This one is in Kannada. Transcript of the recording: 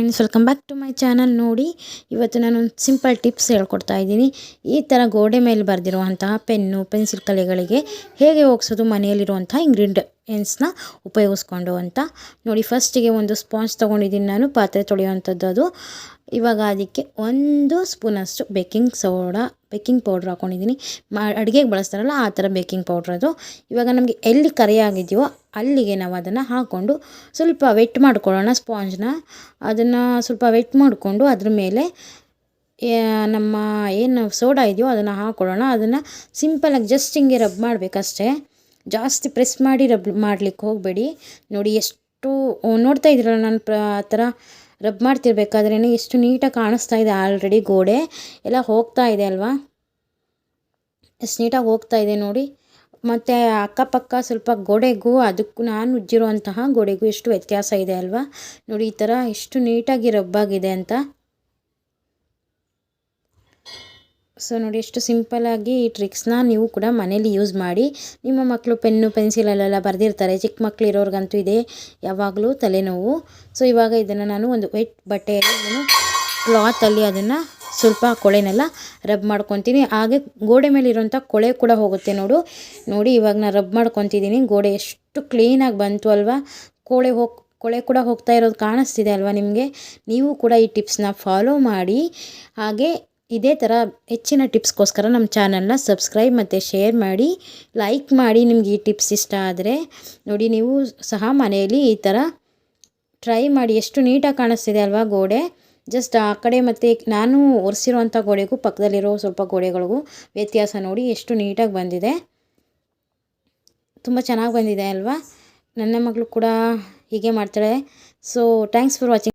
Friends welcome back to my channel ನೋಡಿ, ಇವತ್ತು ನಾನು ಒಂದು ಸಿಂಪಲ್ ಟಿಪ್ಸ್ ಹೇಳ್ಕೊಡ್ತಾ ಇದ್ದೀನಿ. ಈ ಥರ ಗೋಡೆ ಮೇಲೆ ಬರೆದಿರುವಂತಹ ಪೆನ್ನು ಪೆನ್ಸಿಲ್ ಕಲೆಗಳಿಗೆ ಹೇಗೆ ಹೋಗ್ಸೋದು ಮನೆಯಲ್ಲಿರುವಂಥ ಇಂಗ್ರೀಡಿಯೆಂಟ್ಸ್ನ ಉಪಯೋಗಿಸ್ಕೊಂಡು ಅಂತ. ನೋಡಿ ಫಸ್ಟಿಗೆ ಒಂದು ಸ್ಪಾಂಜ್ ತೊಗೊಂಡಿದ್ದೀನಿ ನಾನು, ಪಾತ್ರೆ ತೊಳೆಯುವಂಥದ್ದು ಅದು. ಇವಾಗ ಅದಕ್ಕೆ ಒಂದು ಸ್ಪೂನಷ್ಟು ಬೇಕಿಂಗ್ ಸೋಡಾ ಬೇಕಿಂಗ್ ಪೌಡ್ರ್ ಹಾಕ್ಕೊಂಡಿದ್ದೀನಿ ಮಾ, ಅಡುಗೆಗೆ ಬಳಸ್ತಾರಲ್ಲ, ಆ ಥರ ಬೇಕಿಂಗ್ ಪೌಡ್ರ್ ಅದು. ಇವಾಗ ನಮಗೆ ಎಲ್ಲಿ ಕರೆಯಾಗಿದೆಯೋ ಅಲ್ಲಿಗೆ ನಾವು ಅದನ್ನು ಹಾಕ್ಕೊಂಡು ಸ್ವಲ್ಪ ವೆಟ್ ಮಾಡ್ಕೊಳ್ಳೋಣ ಸ್ಪಾಂಜ್ನ ಅದನ್ನು ಸ್ವಲ್ಪ ವೆಟ್ ಮಾಡಿಕೊಂಡು ಅದ್ರ ಮೇಲೆ ನಮ್ಮ ಏನು ಸೋಡಾ ಇದೆಯೋ ಅದನ್ನು ಹಾಕ್ಕೊಳ್ಳೋಣ ಅದನ್ನು ಸಿಂಪಲಾಗಿ ಜಸ್ಟ್ ಹಿಂಗೆ ರಬ್ ಮಾಡಬೇಕಷ್ಟೇ. ಜಾಸ್ತಿ ಪ್ರೆಸ್ ಮಾಡಿ ರಬ್ ಮಾಡ್ಲಿಕ್ಕೆ ಹೋಗಬೇಡಿ. ನೋಡಿ ಎಷ್ಟು ನೋಡ್ತಾ ಇದ್ದೀರಲ್ಲ ನಾನು ಪ್ರ, ಆ ಥರ ರಬ್ ಮಾಡ್ತಿರ್ಬೇಕಾದ್ರೇ ಎಷ್ಟು ನೀಟಾಗಿ ಕಾಣಿಸ್ತಾ ಇದೆ ಆಲ್ರೆಡಿ ಗೋಡೆ. ಎಲ್ಲ ಹೋಗ್ತಾ ಇದೆ ಅಲ್ವಾ? ಎಷ್ಟು ನೀಟಾಗಿ ಹೋಗ್ತಾ ಇದೆ ನೋಡಿ. ಮತ್ತು ಅಕ್ಕಪಕ್ಕ ಸ್ವಲ್ಪ ಗೋಡೆಗೂ ಅದಕ್ಕೂ ನಾನು ಉಜ್ಜಿರುವಂತಹ ಗೋಡೆಗೂ ಎಷ್ಟು ವ್ಯತ್ಯಾಸ ಇದೆ ಅಲ್ವಾ? ನೋಡಿ ಈ ಥರ ಎಷ್ಟು ನೀಟಾಗಿ ರಬ್ಬಾಗಿದೆ ಅಂತ. ಸೊ ನೋಡಿ ಎಷ್ಟು ಸಿಂಪಲ್ಲಾಗಿ ಈ ಟ್ರಿಕ್ಸ್ನ ನೀವು ಕೂಡ ಮನೇಲಿ ಯೂಸ್ ಮಾಡಿ, ನಿಮ್ಮ ಮಕ್ಕಳು ಪೆನ್ನು ಪೆನ್ಸಿಲಲ್ಲೆಲ್ಲ ಬರೆದಿರ್ತಾರೆ. ಚಿಕ್ಕ ಮಕ್ಕಳು ಇರೋರ್ಗಂತೂ ಇದೆ, ಯಾವಾಗಲೂ ತಲೆನೋವು. ಸೊ ಇವಾಗ ಇದನ್ನು ನಾನು ಒಂದು ವೈಟ್ ಬಟ್ಟೆಯಲ್ಲಿ ನಾನು ಕ್ಲಾತಲ್ಲಿ ಅದನ್ನು ಸ್ವಲ್ಪ ಕೊಳೆನೆಲ್ಲ ರಬ್ ಮಾಡ್ಕೊತೀನಿ. ಹಾಗೆ ಗೋಡೆ ಮೇಲೆ ಇರೋಂಥ ಕೊಳೆ ಕೂಡ ಹೋಗುತ್ತೆ ನೋಡು. ನೋಡಿ, ಇವಾಗ ನಾನು ರಬ್ ಮಾಡ್ಕೊತಿದ್ದೀನಿ. ಗೋಡೆ ಎಷ್ಟು ಕ್ಲೀನಾಗಿ ಬಂತು ಅಲ್ವಾ? ಕೊಳೆ ಹೋಗಿ, ಕೊಳೆ ಕೂಡ ಹೋಗ್ತಾ ಇರೋದು ಕಾಣಿಸ್ತಿದೆ ಅಲ್ವಾ ನಿಮಗೆ? ನೀವು ಕೂಡ ಈ ಟಿಪ್ಸ್ನ ಫಾಲೋ ಮಾಡಿ. ಹಾಗೆ ಇದೇ ಥರ ಹೆಚ್ಚಿನ ಟಿಪ್ಸ್ಗೋಸ್ಕರ ನಮ್ಮ ಚಾನಲ್ನ ಸಬ್ಸ್ಕ್ರೈಬ್ ಮತ್ತು ಶೇರ್ ಮಾಡಿ, ಲೈಕ್ ಮಾಡಿ ನಿಮ್ಗೆ ಈ ಟಿಪ್ಸ್ ಇಷ್ಟ ಆದರೆ ನೋಡಿ, ನೀವು ಸಹ ಮನೆಯಲ್ಲಿ ಈ ಥರ ಟ್ರೈ ಮಾಡಿ. ಎಷ್ಟು ನೀಟಾಗಿ ಕಾಣಿಸ್ತಿದೆ ಅಲ್ವಾ ಗೋಡೆ? ಜಸ್ಟ್ ಆ ಕಡೆ ಮತ್ತು ನಾನು ಒರೆಸಿರುವಂಥ ಗೋಡೆಗೂ ಪಕ್ಕದಲ್ಲಿರೋ ಸ್ವಲ್ಪ ಗೋಡೆಗಳಿಗೂ ವ್ಯತ್ಯಾಸ ನೋಡಿ ಎಷ್ಟು ನೀಟಾಗಿ ಬಂದಿದೆ. ತುಂಬ ಚೆನ್ನಾಗಿ ಬಂದಿದೆ ಅಲ್ವಾ? ನನ್ನ ಮಗಳು ಕೂಡ ಹೀಗೆ ಮಾಡ್ತಾಳೆ. So thanks for watching